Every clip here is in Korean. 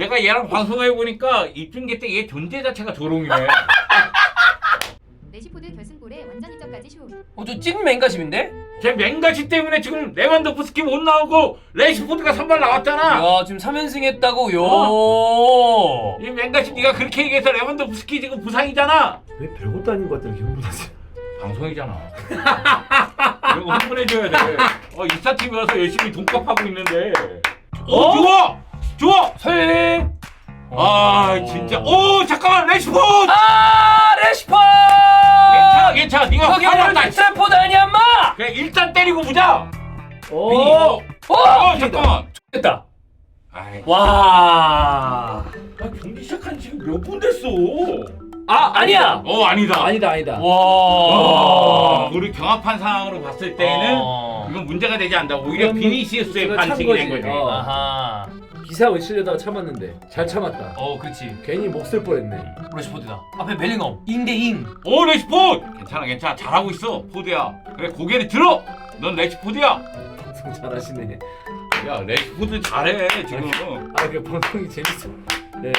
내가 얘랑 방송해 보니까 입중계 때 얘 존재 자체가 조롱이네. 레시포드 결승골에 완전 이적까지 쇼. 어저 찐 맹가심인데? 쟤 맹가시 때문에 지금 레반도프스키 못 나오고 레시포드가 선발 나왔잖아. 야 지금 3연승 했다고 요. 이 맹가시 네가 그렇게 얘기해서 레반도프스키 지금 부상이잖아. 왜 별것도 아닌 것 같더니 흥분하세요. 방송이잖아. 이런 거 흥분해줘야 돼. 어, 이스타 TV 와서 열심히 돈값 하고 있는데. 오, 어? 좋아! 좋아! 설. 아, 진짜. 오, 잠깐만, 레시포드! 아 레시퍼. 괜찮아, 괜찮아. 네가 거기 화났다. 오늘 트래포드 아니야 마. 그래, 일단 때리고 보자. 오. 어, 어, 잠깐만. 됐다. 아이, 와. 아, 경기 시작한 지 지금 몇 분 됐어? 아 아니야. 어, 아니다. 아니다 아니다. 아, 와. 우리 경합한 상황으로 봤을 때는 어. 이건 문제가 되지 않다. 오히려 그러면 비니시우스의 우리가 찬 반칙이 된 거지. 거지. 어. 아하. 기사 외치려다가 참았는데 잘 참았다. 어 그렇지. 괜히 목 쓸 뻔했네. 레시포드다. 앞에 벨링엄. 잉대 잉. 오 레시포드! 괜찮아 괜찮아 잘하고 있어 포드야 그래 고개를 들어 넌 레시포드야 방송 잘하시네. 야 레시포드 잘해 지금 아 그 방송이 재밌어. 네.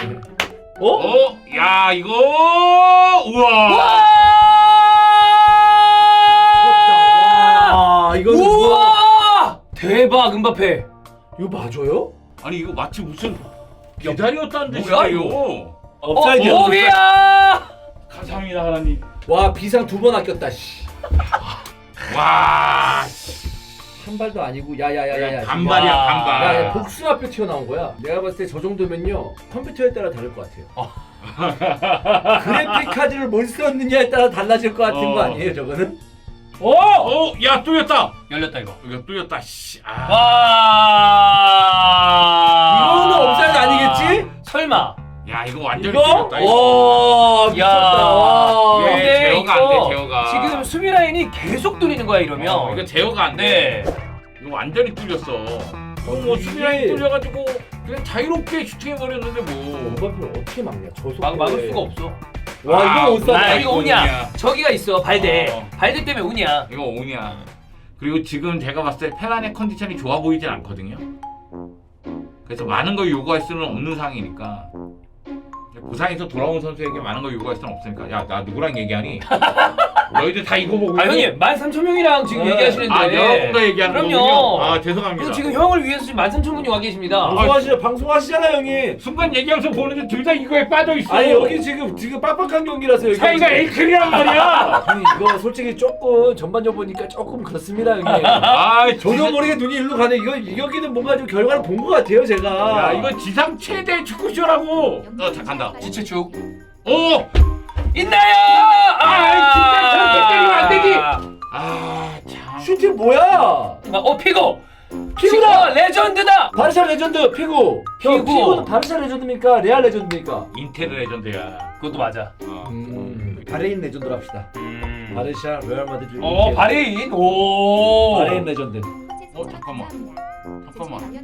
어? 어? 야 이거 우와 아 이거는 뭐야? 우와! 대박 은바페. 이거 맞아요? 아니 이거 마치 무슨 기다렸다는 듯이 뭐야, 요 업사이드야. 어, 오비야. 감사합니다 하나님 와 비상 두 번 아꼈다. 씨. 와 한 발도 아니고 야야야야야. 반발이야 야. 반발 야, 복숭아뼈 튀어나온 거야. 내가 봤을 때 저 정도면요 컴퓨터에 따라 다를 것 같아요. 그래픽 카드를 뭘 썼느냐에 따라 달라질 것 같은 어. 거 아니에요, 저거는? 어! 어? 야 뚫렸다 열렸다 이거. 이거 뚫렸다 씨. 아. 와. 이거는 업사이드 아니겠지? 설마. 야 이거 완전히 이거? 이거. 와 야. 미쳤다. 와. 예. 근데 제어가 안 이거 돼, 제어가. 지금 수비 라인이 계속 뚫리는 거야 이러면. 어, 이거 제어가 안 돼 네. 이거 완전히 뚫렸어. 이거 뭐 이게- 수비라인 뚫려가지고 그냥 자유롭게 슈팅해 버렸는데 뭐. 음바페를 어떻게 막냐? 저 속도에. 막 막을 수가 없어. 와 아, 이거 못아 사. 이거 운이야. 운이야. 저기가 있어 발대. 어. 발대 때문에 운이야. 이거 오냐. 그리고 지금 제가 봤을 때 페란의 컨디션이 좋아 보이진 않거든요. 그래서 많은 걸 요구할 수는 없는 상황이니까. 부상에서 돌아온 선수에게 많은 걸 요구할 수는 없으니까. 야 나 누구랑 얘기하니? 너희들 다 이거 보고 아 있니? 형님 13,000명이랑 지금 네. 얘기하시는데. 아 여러분과 얘기하는 그럼요. 거군요. 아 죄송합니다. 그리고 지금 형을 위해서 지금 13,000분이 와 계십니다. 방송하시죠, 방송하시잖아 형님. 순간 얘기하면서 보는데 둘 다 이거에 빠져 있어. 아니 여기 지금 지금 빡빡한 경기라서 여기. 차이가 에이클이란 말이야. 형님 이거 솔직히 조금 전반전 보니까 조금 그렇습니다 형님. 아, 저도 지상- 모르게 눈이 일로 가네. 이거 이 경기는 뭔가 좀 결과를 본 것 같아요 제가. 야 이거 지상 최대 축구쇼라고. 어, 자 간다. 지체축 오, 있나요? 아, 진짜 저렇게 때리면 안 되지. 아 참. 슈팅 뭐야? 아, 어 피고. 피구다! 피고 레전드다. 바르샤 레전드 피구. 형 피구. 피구는 바르샤 레전드입니까? 레알 레전드입니까? 인테르 레전드야. 그것도 맞아. 어. 음, 바레인 레전드로 합시다. 음. 바르샤 레알 마드리드. 어 바레인. 오. 바레인 레전드. 어, 잠깐만. 잠깐만.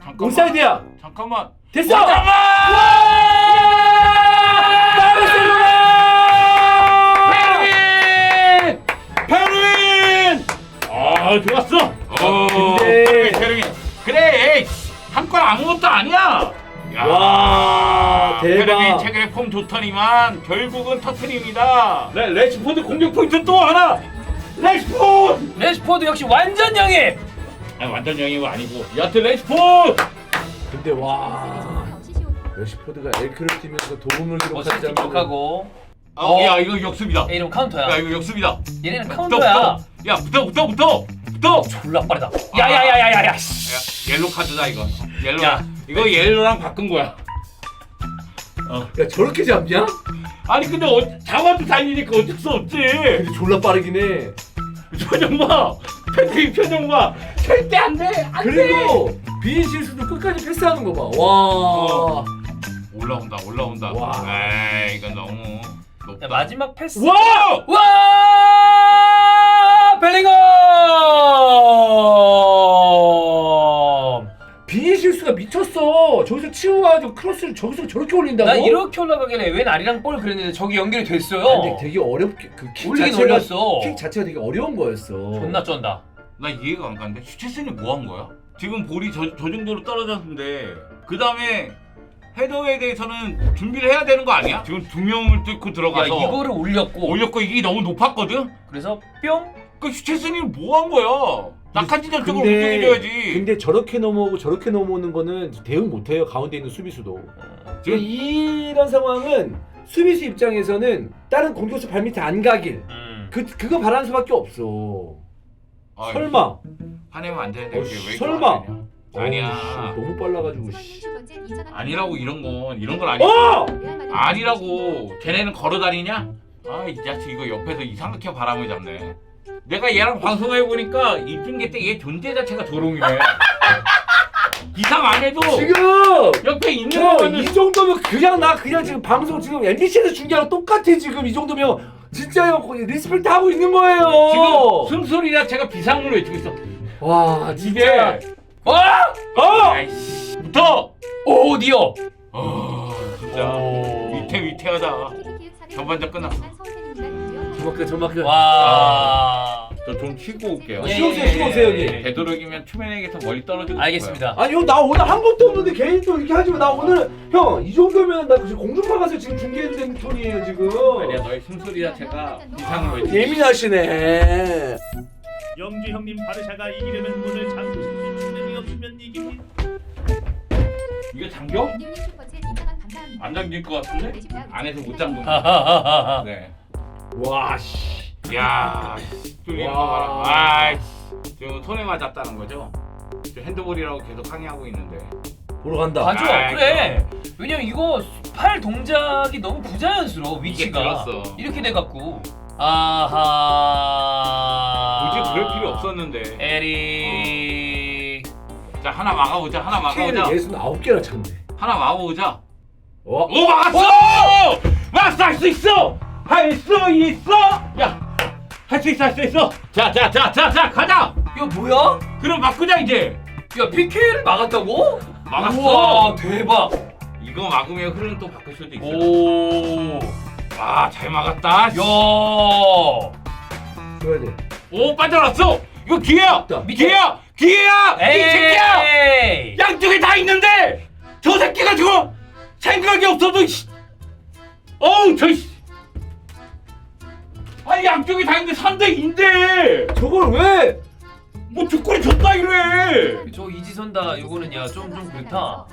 잠깐만. 온사이드야. 잠깐만. 됐어. 페르민! 아 좋았어. 어, 근데- 페르민, 페르민. 그래, 한건 아무것도 아니야. 야, 와, 대박. 페르민 최근에 폼 좋더니만 결국은 터트립니다. 레, 레시포드 공격 포인트 또 하나. 레시포드. 레시포드 역시 완전 영입. 아니, 완전 영입은 아니고 여하튼 레시포드. 근데 와. 레시포드가 엘크를 뛰면서 도움을 어시스트 기록하지 기록하고. 어, 어. 야 이거 역습이다. 얘 이름 카운터야. 야 이거 역습이다. 얘네는 붙어, 카운터야. 붙어. 야 붙어 붙어 붙어 붙어. 졸라 빠르다. 야야야야야야. 야, 옐로 카드다 이거. 옐로. 야. 이거 옐로랑 바꾼 거야. 야 저렇게 잡냐? 아니 근데 어, 잡아도 달리니까 어쩔 수 없지. 근데 졸라 빠르긴 해. 표정 봐. 패트릭 표정 봐. 절대 안 돼. 안 돼. 그리고 비인 실수도 끝까지 패스하는 거 봐. 와. 올라온다 올라온다. 와. 에이 이건 너무 높다. 야, 마지막 패스. 와! 와! 벨링엄! 비인 실수가 미쳤어. 저기서 치우가지고 크로스를 저기서 저렇게 올린다고? 나 이렇게 올라가길래 웬 아리랑 볼 그랬는데 저기 연결이 됐어요. 아니, 근데 되게 어렵게 그킥 올리긴 자체가 올렸어. 킥 자체가 되게 어려운 거였어. 존나 쩐다. 나 이해가 안 가는데 슈체스는 뭐한 거야? 지금 볼이 저, 저 정도로 떨어졌는데 그 다음에 헤더웨이에 대해서는 준비를 해야 되는 거 아니야? 지금 두 명을 뚫고 야 들어가서 이거를 올렸고 올렸고 이게 너무 높았거든? 그래서 뿅. 그 슈체스님 뭐한 거야? 낙하지전 쪽으로 근데 움직여줘야지. 근데 저렇게 넘어오고 저렇게 넘어오는 거는 대응 못해요 가운데 있는 수비수도. 지금 이런 상황은 수비수 입장에서는 다른 공격수 발밑에 안 가길 음. 그 그거 바라는 수밖에 없어. 아, 설마. 화내면 안 되는데 어, 왜 이렇게 설마. 화내냐? 아니야. 씨, 너무 빨라가지고. 수박님 씨. 첫 번째 2,000원 아니라고 이런 건 이런 건 아니. 어! 아니라고. 쟤네는 걸어 다니냐? 아, 이 자식 이거 옆에서 이상하게 바람을 잡네. 내가 얘랑 방송해 보니까 이중계 때 얘 존재 자체가 조롱이네. 이상 안 해도 지금 옆에 있는 형, 거는 이 정도면 그냥 나 그냥 지금 방송 지금 MBC에서 중계하고 똑같아 지금 이 정도면 진짜 형 거의 리스펙트 하고 있는 거예요. 지금 숨소리 자체가 비상으로 외치고 있어. 와 이게 진짜. 와. 어! 아이씨. 붙어. 오 디어. 아, 진짜 오. 위태 위태하다. 전반전 끝났어. 저만큼 저만큼. 와. 저 좀 쉬고 올게요. 예, 쉬우세요, 예, 쉬우세요, 예, 형님. 예. 되도록이면 투맨에게서 멀리 떨어지고 알겠습니다. 아니 형 나 오늘 한 것도 없는데 괜히 또 이렇게 하지 마. 나 오늘 형 이 정도면 나 지금 공중파 가서 지금 중계해도 되는 톤이에요 지금. 싶어요. 아니야 너의 숨소리 자체가 외치고 있어. 예민하시네. 영주 형님 바르샤가 이기려면 오늘 장수신 주님이 없으면 이깁니다. 이거 잠겨? 님 슈퍼챗 2,000원 감사합니다. 안 잠길 것 같은데? 안에서 못 잠근 거. 하하하하. 네. 와 씨. 야, 뚫리는 거 와. 봐라. 아이씨, 지금 손에 맞았다는 거죠? 지금 핸드볼이라고 계속 항의하고 있는데. 보러 간다. 맞아 아이, 그래. 왜냐면 이거 팔 동작이 너무 부자연스러워 이게 위치가. 들었어. 이렇게 돼 갖고. 아하. 굳이 그럴 필요 없었는데. 에리. 자, 하나 막아보자. 하나 K를 막아보자. 예순 아홉 개나 찼네. 하나 막아보자. 와. 오, 막았어! 막았어! 할 수 있어! 할 수 있어! 야! 할 수 있어, 할 수 있어! 자, 자, 자, 자, 자, 가자! 이거 뭐야? 그럼 바꾸자, 이제! 야 PK를 막았다고? 막았어! 우와 대박. 이거 막으면 흐름 또 바뀔 수도 있어. 오. 와, 잘 막았다. 야. 줘야 돼. 오, 빠져났어! 이거 기회야! 기회야! 기회야! 이 새끼야! 에이. 양쪽에 다 있는데! 저 새끼가 지금 생각이 없어도, 씨! 어우, 저, 씨! 아니, 양쪽에 다 있는데 3대 2인데! 저걸 왜? 뭐 주권이 줬다 이래! 저 이지선다 요거는 야 좀 좀 그렇다.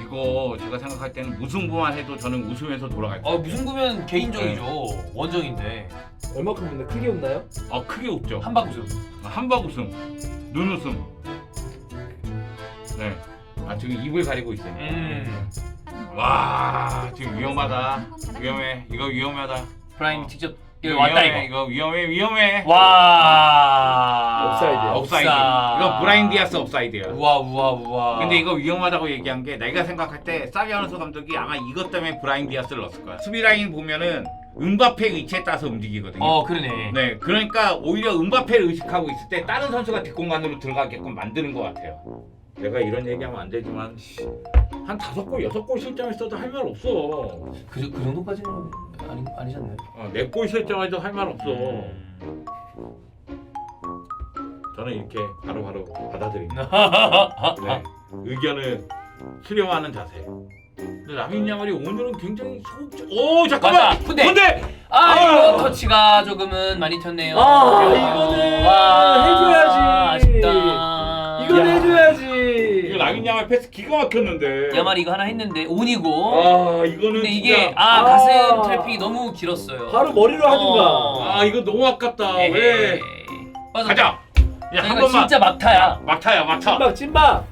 이거 제가 생각할 때는 무승부만 해도 저는 웃으면서 돌아갈 거예요. 아 무슨 구면 개인적이죠. 원정인데 얼마큼 웃나? 크게 웃나요? 아 크게 웃죠. 한박 웃음. 한박 웃음, 눈 웃음. 네. 아 지금 입을 가리고 있어요. 음. 와 지금 위험하다. 위험해. 이거 위험하다. 프라임 어. 직접 이거 왔다 위험해. 이거. 이거 위험해. 위험해. 와. 옵사이드야. 업사이드. 이거 브라인 디아스 업사이드야. 우와 우와 우와. 근데 이거 위험하다고 얘기한 게 내가 생각할 때 사비 아노소 감독이 아마 이것 때문에 브라인 디아스를 넣었을 거야. 수비 라인 보면은 은바페 위치에 따라서 움직이거든요. 어 그러네. 네, 그러니까 오히려 은바페를 의식하고 있을 때 다른 선수가 뒷공간으로 들어가게끔 만드는 것 같아요. 내가 이런 얘기하면 안 되지만 씨, 한 다섯 골, 여섯 골 실점했어도 할 말 없어. 그, 그 정도까지는 아니 아니지 않나요? 어, 네골 실점해도 할 말 없어. 음. 저는 이렇게 바로바로 받아들입니다. 아, 네, 의견을 수렴하는 자세. 근데 라빈 야말이 오늘은 굉장히 소극적. 오 잠깐만. 맞다. 근데- 근데 아 아. 이거 터치가 조금은 많이 튀었네요. 아, 이거는 해줘야지. 아쉽다. 야말 패스 기가 막혔는데. 야말 이거 하나 했는데 온이고. 아 이거는 근데 이게 진짜- 아 아. 가슴 트래픽이 너무 길었어요. 바로 머리로 하든가. 어. 아 이거 너무 아깝다. 에헤이. 왜? 맞아. 가자. 야 자, 한 이거 번만. 진짜 막타야. 막타야 막타. 찐막 찐막.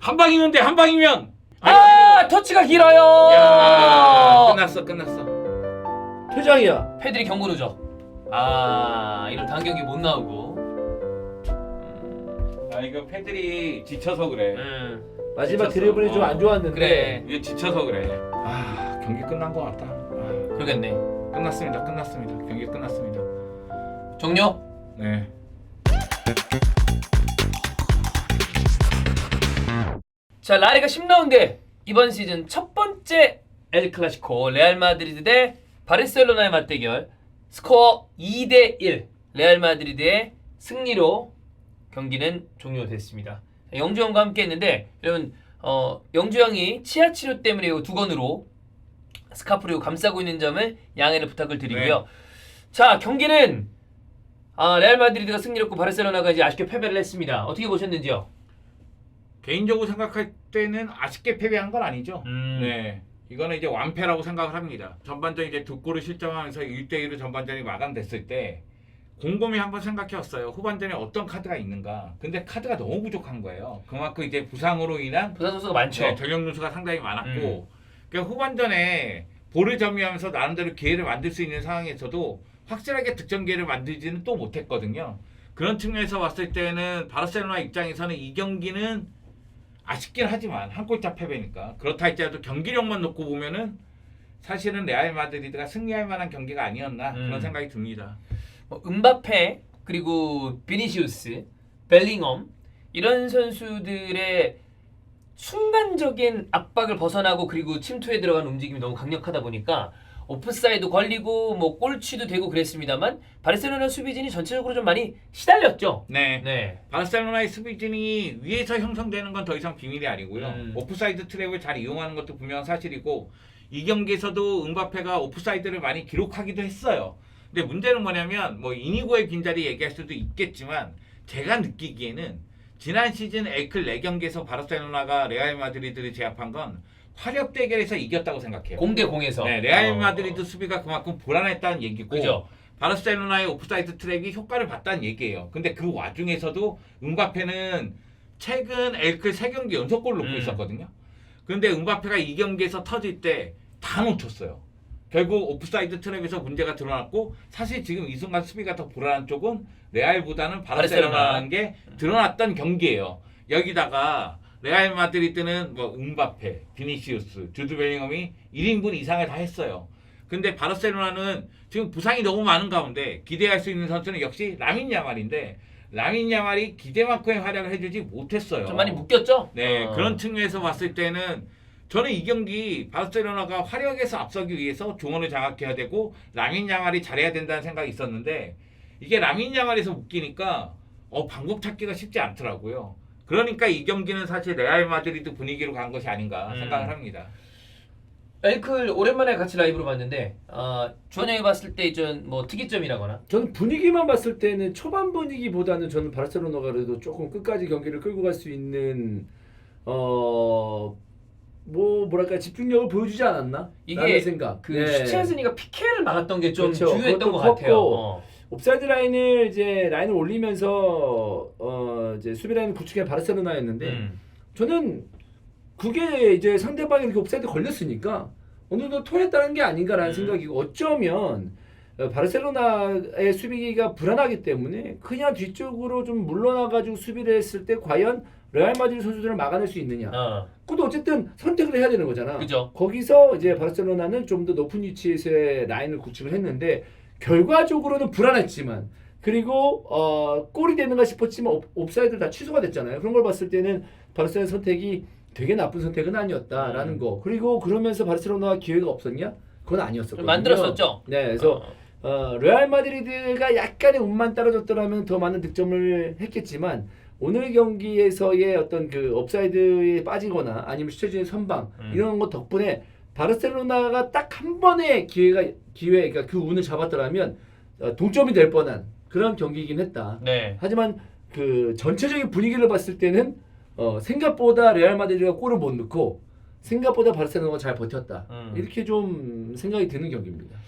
한 방이는데 한 방이면. 아 터치가 길어요. 야 끝났어 끝났어. 퇴장이야. 패들이 경고 누적. 아 이런 단격이 못 나오고. 아 이거 패들이 지쳐서 그래. 음, 마지막 미쳤어. 드리블이 좀안 어. 좋았는데. 그래. 이게 지쳐서 그래. 아 경기 끝난 것 같다. 아, 그러겠네. 끝났습니다. 끝났습니다. 경기 끝났습니다. 종료. 네. 자 라리가 10라운드 이번 시즌 첫 번째 엘 클라시코 레알 마드리드 대 바르셀로나의 맞대결 스코어 2 대 1 레알 마드리드의 승리로 경기는 종료됐습니다. 자, 영주 형과 함께 했는데 여러분 어, 영주 형이 치아 치료 때문에 이 두건으로 스카프를 감싸고 있는 점을 양해를 부탁을 드리고요. 네. 자 경기는 아, 레알 마드리드가 승리했고 바르셀로나가 이제 아쉽게 패배를 했습니다. 어떻게 보셨는지요? 개인적으로 생각할 때는 아쉽게 패배한 건 아니죠. 음. 네. 이거는 이제 완패라고 생각을 합니다. 전반전 이제 두 골을 실점하면서 1대1로 전반전이 마감됐을 때 곰곰이 한번 생각해봤어요. 후반전에 어떤 카드가 있는가. 근데 카드가 너무 부족한 거예요. 그만큼 이제 부상으로 인한 부산 선수가 많죠. 네, 전력 누수가 상당히 많았고 음. 그러니까 후반전에 볼을 점유하면서 나름대로 기회를 만들 수 있는 상황에서도 확실하게 득점 기회를 만들지는 또 못했거든요. 그런 측면에서 봤을 때는 바르셀로나 입장에서는 이 경기는 아쉽긴 하지만 한 골차 패배니까 그렇다 할지라도 경기력만 놓고 보면은 사실은 레알 마드리드가 승리할 만한 경기가 아니었나 음. 그런 생각이 듭니다. 뭐 음바페 그리고 비니시우스, 벨링엄 이런 선수들의 순간적인 압박을 벗어나고 그리고 침투에 들어가는 움직임이 너무 강력하다 보니까 오프사이드 걸리고 뭐 골치도 되고 그랬습니다만 바르셀로나 수비진이 전체적으로 좀 많이 시달렸죠. 네. 네. 바르셀로나의 수비진이 위에서 형성되는 건 더 이상 비밀이 아니고요. 음. 오프사이드 트랩을 잘 이용하는 것도 분명 사실이고 이 경기에서도 은바페가 오프사이드를 많이 기록하기도 했어요. 근데 문제는 뭐냐면 뭐 이니고의 빈자리 얘기할 수도 있겠지만 제가 느끼기에는 지난 시즌 에이클 4경기에서 바르셀로나가 레알 마드리드를 제압한 건 화력 대결에서 이겼다고 생각해요. 공대 공에서. 네, 레알 어. 마드리드 수비가 그만큼 불안했다는 얘기고 그죠. 바르셀로나의 오프사이드 트랙이 효과를 봤다는 얘기예요. 근데 그 와중에서도 은바페는 최근 엘클 3경기 연속골 놓고 음. 있었거든요. 근데 은바페가 이 경기에서 터질 때 다 놓쳤어요. 결국 오프사이드 트랙에서 문제가 드러났고 사실 지금 이 순간 수비가 더 불안한 쪽은 레알보다는 바르셀로나라는 게 드러났던 경기예요. 여기다가 레알 마드리드는 뭐 은바페, 비니시우스, 주드 벨링엄이 1인분 이상을 다 했어요. 근데 바르셀로나는 지금 부상이 너무 많은 가운데 기대할 수 있는 선수는 역시 라민 야말인데 라민 야말이 기대만큼의 활약을 해주지 못했어요. 좀 많이 묶였죠. 네, 어. 그런 측면에서 봤을 때는 저는 이 경기 바르셀로나가 화력에서 앞서기 위해서 종원을 장악해야 되고 라민 야말이 잘해야 된다는 생각이 있었는데 이게 라민 야말에서 묶이니까 어, 방법 찾기가 쉽지 않더라고요. 그러니까 이 경기는 사실 레알 마드리드 분위기로 간 것이 아닌가 음. 생각을 합니다. 엘클 오랜만에 같이 라이브로 봤는데 아, 주원영이 봤을 때좀뭐 특이점이라거나 저는 분위기만 봤을 때는 초반 분위기보다는 저는 바르셀로나가 그래도 조금 끝까지 경기를 끌고 갈 수 있는 어. 뭐 뭐랄까 집중력을 보여주지 않았나? 이게 생각. 그 네. 슈체즈니가 피케를 막았던 게 좀 그렇죠. 중요했던 것 같아요. 어. 옵사이드 라인을 이제 라인을 올리면서 어 이제 수비 라인 구축한 바르셀로나였는데 음. 저는 그게 이제 상대방이 이렇게 옵사이드 걸렸으니까 어느 정도 토했다는 게 아닌가라는 음. 생각이고 어쩌면 어, 바르셀로나의 수비가 불안하기 때문에 그냥 뒤쪽으로 좀 물러나가지고 수비를 했을 때 과연 레알 마드리드 선수들을 막아낼 수 있느냐. 어. 그것도 어쨌든 선택을 해야 되는 거잖아. 그죠. 거기서 이제 바르셀로나는 좀 더 높은 위치에서의 라인을 구축을 했는데 결과적으로는 불안했지만 그리고 어, 골이 되는가 싶었지만 옵, 옵사이드 다 취소가 됐잖아요. 그런 걸 봤을 때는 바르셀로나 선택이 되게 나쁜 선택은 아니었다라는 음. 거. 그리고 그러면서 바르셀로나가 기회가 없었냐? 그건 아니었었거든요. 좀 만들었었죠. 네, 그래서 어. 어, 레알 마드리드가 약간의 운만 따라줬더라면 더 많은 득점을 했겠지만 오늘 경기에서의 어떤 그 업사이드에 빠지거나 아니면 슈체진의 선방 음. 이런 것 덕분에 바르셀로나가 딱 한 번의 기회가 기회 그러니까 그 운을 잡았더라면 어, 동점이 될 뻔한 그런 경기이긴 했다. 네. 하지만 그 전체적인 분위기를 봤을 때는 어, 생각보다 레알 마드리드가 골을 못 넣고 생각보다 바르셀로나가 잘 버텼다. 음. 이렇게 좀 생각이 드는 경기입니다.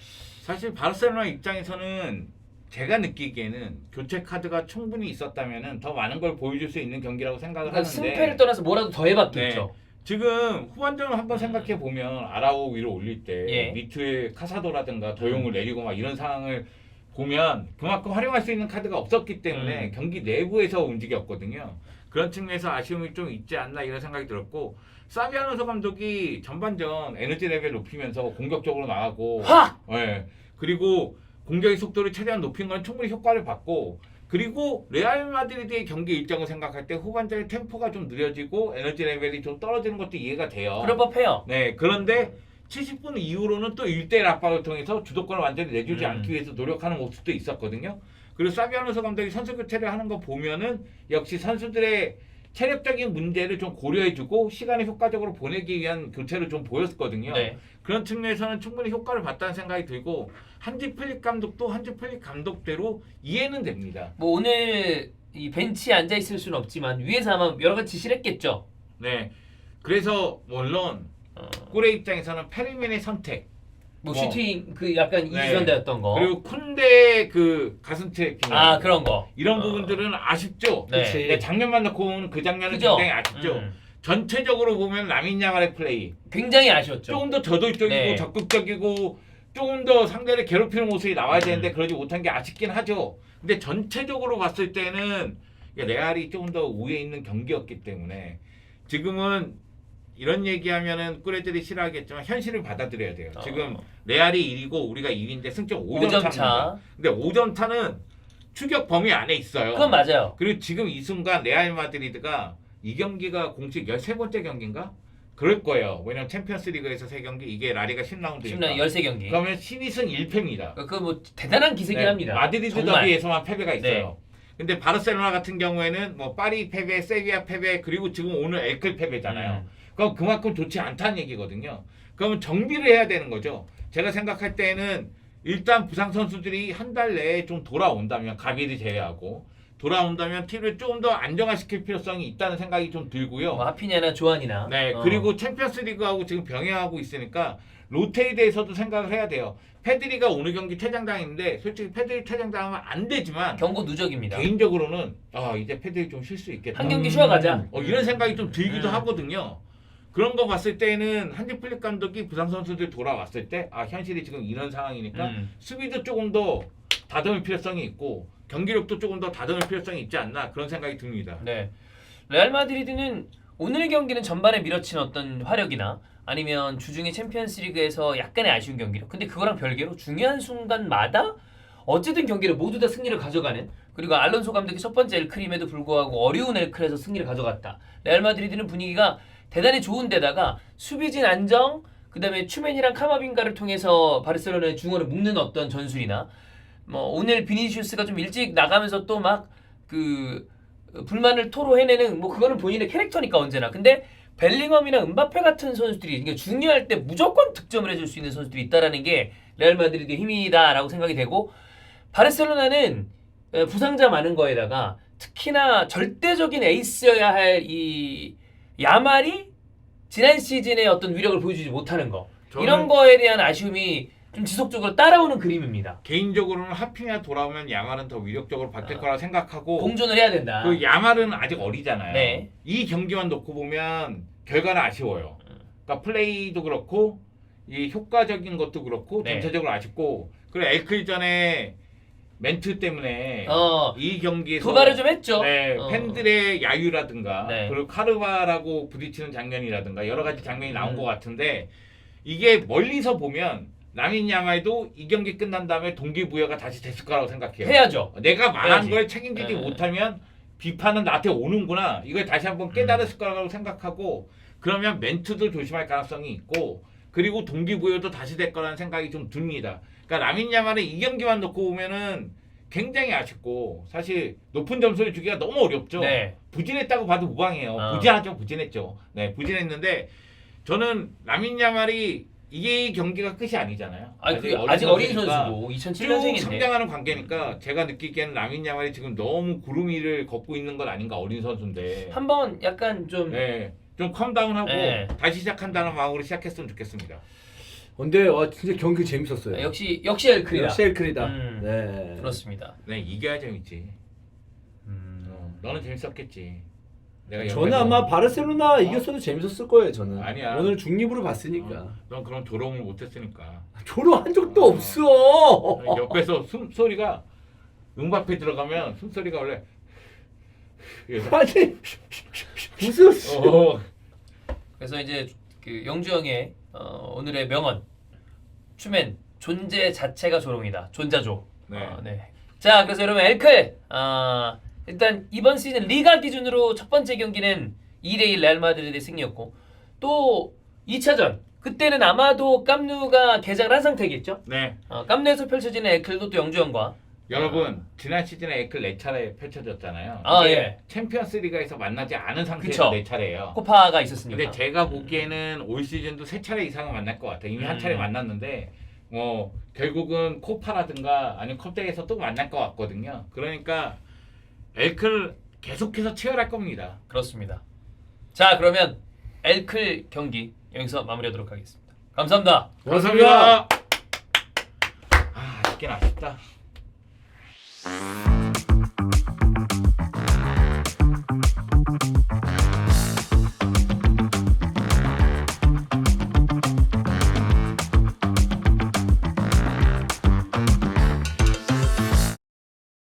사실 바르셀로나 입장에서는 제가 느끼기에는 교체 카드가 충분히 있었다면 더 많은 걸 보여줄 수 있는 경기라고 생각을 그러니까 하는데 승패를 떠나서 뭐라도 더 해봤겠죠. 지금 후반전을 한번 생각해 보면 아라오 위로 올릴 때 예. 미투의 카사도라든가 도용을 내리고 막 이런 상황을 보면 그만큼 활용할 수 있는 카드가 없었기 때문에 음. 경기 내부에서 움직였거든요. 그런 측면에서 아쉬움이 좀 있지 않나 이런 생각이 들었고 사비 아노서 감독이 전반전 에너지 레벨 높이면서 공격적으로 나가고 확! 예. 그리고 공격의 속도를 최대한 높인 건 충분히 효과를 봤고 그리고 레알 마드리드의 경기 일정을 생각할 때 후반전의 템포가 좀 느려지고 에너지 레벨이 좀 떨어지는 것도 이해가 돼요. 그럴 법해요. 네, 그런데 70분 이후로는 또 1대1 압박을 통해서 주도권을 완전히 내주지 음. 않기 위해서 노력하는 모습도 있었거든요. 그리고 사비아노서 감독이 선수 교체를 하는 거 보면은 역시 선수들의 체력적인 문제를 좀 고려해주고 시간을 효과적으로 보내기 위한 교체를 좀 보였거든요. 네. 그런 측면에서는 충분히 효과를 봤다는 생각이 들고 한지 플릭 감독도 한지 플릭 감독대로 이해는 됩니다. 뭐 오늘 이 벤치에 앉아 있을 수는 없지만 위에서 아마 여러 가지 지시를 했겠죠. 네. 그래서 물론 어, 꿀의 입장에서는 페리맨의 선택 뭐 뭐. 슈팅 그 약간 네. 이주전대였던 거. 그리고 쿤데의 그 가슴 트래킹 아 그런 거. 이런 어. 부분들은 아쉽죠. 네. 그치. 네, 작년만 놓고 보면 그 장면은 그죠? 굉장히 아쉽죠. 음, 전체적으로 보면 라민 야말의 플레이 굉장히 아쉬웠죠. 조금 더 저돌적이고 네. 적극적이고 조금 더 상대를 괴롭히는 모습이 나와야 음. 되는데 그러지 못한 게 아쉽긴 하죠. 근데 전체적으로 봤을 때는 레알이 조금 더 우위에 있는 경기였기 때문에 지금은 이런 얘기하면은 꿀애들이 싫어하겠지만 현실을 받아들여야 돼요. 어. 지금 레알이 1위고 우리가 2위인데 승점 5점, 5점 차입니다. 차. 근데 5점 차는 추격 범위 안에 있어요. 그건 맞아요. 그리고 지금 이 순간 레알 마드리드가 이 경기가 공식 13번째 경기인가? 그럴 거예요. 왜냐면 챔피언스 리그에서 3경기 이게 라리가 10라운드니까. 10라 13경기. 그러면 신이승 1패입니다. 그 뭐 대단한 기세긴 합니다. 네, 마드리드 정말. 네. 더비에서만 패배가 있어요. 근데 바르셀로나 같은 경우에는 뭐 파리 패배, 세비야 패배, 그리고 지금 오늘 엘클 패배잖아요. 음. 그럼 그만큼 좋지 않다는 얘기거든요. 그러면 정비를 해야 되는 거죠. 제가 생각할 때는 일단 부상 선수들이 한 달 내에 좀 돌아온다면 가비를 제외하고 돌아온다면 팀을 조금 더 안정화시킬 필요성이 있다는 생각이 좀 들고요. 뭐 하피냐나 조안이나. 네, 어. 그리고 챔피언스 리그하고 지금 병행하고 있으니까 로테에 대해서도 생각을 해야 돼요. 페드리가 오늘 경기 퇴장당했는데 솔직히 페드리 퇴장당하면 안 되지만 경고 누적입니다. 개인적으로는 아 이제 페드리 좀 쉴 수 있겠다. 한 경기 쉬어가자. 어, 이런 생각이 좀 들기도 음. 하거든요. 그런 거 봤을 때는 한지 플릭 감독이 부상 선수들 돌아왔을 때 아 현실이 지금 이런 상황이니까 음. 수비도 조금 더 다듬을 필요성이 있고 경기력도 조금 더 다듬을 필요성이 있지 않나 그런 생각이 듭니다. 네. 레알 마드리드는 오늘 경기는 전반에 밀어친 어떤 화력이나 아니면 주중에 챔피언스리그에서 약간의 아쉬운 경기력. 근데 그거랑 별개로 중요한 순간마다 어쨌든 경기를 모두 다 승리를 가져가는 그리고 알론소 감독이 첫 번째 엘크림에도 불구하고 어려운 엘크에서 승리를 가져갔다. 레알 마드리드는 분위기가 대단히 좋은데다가 수비진 안정 그다음에 추맨이랑 카마빈가를 통해서 바르셀로나의 중원을 묶는 어떤 전술이나 뭐 오늘 비니시우스가 좀 일찍 나가면서 또 막 그 불만을 토로해내는 뭐 그거는 본인의 캐릭터니까 언제나. 근데 벨링엄이나 은바페 같은 선수들이 이게 중요할 때 무조건 득점을 해줄 수 있는 선수들이 있다라는 게 레알 마드리드의 힘이다라고 생각이 되고 바르셀로나는 에, 부상자 많은 거에다가 특히나 절대적인 에이스여야 할 이 야말이 지난 시즌의 어떤 위력을 보여주지 못하는 거 이런 거에 대한 아쉬움이 좀 지속적으로 따라오는 그림입니다. 개인적으로는 하피냐 돌아오면 야말은 더 위력적으로 바뀔 거라 생각하고 공존을 해야 된다. 그 야말은 아직 어리잖아요. 네. 이 경기만 놓고 보면 결과는 아쉬워요. 그러니까 플레이도 그렇고 이 효과적인 것도 그렇고 네. 전체적으로 아쉽고 그리고 엘클 전에 멘트 때문에 어 이 경기에서 도발을 좀 했죠. 네, 어. 팬들의 야유라든가 네. 그리고 카르바라고 부딪히는 장면이라든가 여러 가지 장면이 나온 음. 것 같은데 이게 멀리서 보면 라민 야말도 이 경기 끝난 다음에 동기부여가 다시 됐을 거라고 생각해요. 해야죠. 내가 말한 해야지. 걸 책임지지 네. 못하면 비판은 나한테 오는구나. 이걸 다시 한번 깨달았을 음. 거라고 생각하고 그러면 멘트도 조심할 가능성이 있고 그리고 동기부여도 다시 될 거라는 생각이 좀 듭니다. 그러니까 라민 야말은 이 경기만 놓고 보면은 굉장히 아쉽고 사실 높은 점수를 주기가 너무 어렵죠. 네. 부진했다고 봐도 무방해요. 어. 부진하죠, 부진했죠. 네, 부진했는데 저는 라민 야말이 이게 경기가 끝이 아니잖아요. 아니 그 아직 어린 선수고 쭉 2007년생인데. 성장하는 관계니까 제가 느끼기에는 라민 야말이 지금 너무 구름 위를 걷고 있는 건 아닌가 어린 선수인데 한번 약간 좀 네, 좀 컴다운하고 네. 다시 시작한다는 마음으로 시작했으면 좋겠습니다. 근데 와 진짜 경기 재밌었어요. 아, 역시 역시 엘크리다. 역시 엘크리다. 음. 네. 그렇습니다. 네, 이겨야 재밌지. 음. 어, 너는 재밌었겠지. 내가 저는 옆에서- 아마 바르셀로나 이겼어도 재밌었을 거예요. 저는 아니야. 오늘 중립으로 봤으니까 어, 넌 그런 조롱을 못했으니까. 조롱한 적도 어. 없어. 옆에서 숨소리가 음바페 들어가면 숨소리가 원래 이래서 아니 무슨 어, 그래서 이제 그 영주 형의 어, 오늘의 명언 추맨 존재 자체가 조롱이다. 존자조. 네. 어, 네. 자, 그래서 여러분 엘클 아, 일단 이번 시즌 리가 기준으로 첫 번째 경기는 2대1 레알 마드리드의 승리였고 또 2차전 그때는 아마도 깜누가 개장을 한 상태겠죠. 네. 어, 깜누에서 펼쳐지는 엘클도 또 영주 형과 여러분 지난 시즌에 에클 네 차례 펼쳐졌잖아요. 아, 이게 예. 챔피언스 리그에서 만나지 않은 그쵸. 상태에서 네 차례예요. 코파가 있었으니까. 근데 제가 보기에는 올 시즌도 세 차례 이상은 만날 것 같아요. 이미 한 음. 차례 만났는데 뭐 결국은 코파라든가 아니면 컵대에서 또 만날 것 같거든요. 그러니까 에클 계속해서 치열할 겁니다. 그렇습니다. 자, 그러면 엘클 경기 여기서 마무리하도록 하겠습니다. 감사합니다. 고맙습니다. 아, 아쉽긴 아쉽다. Bye.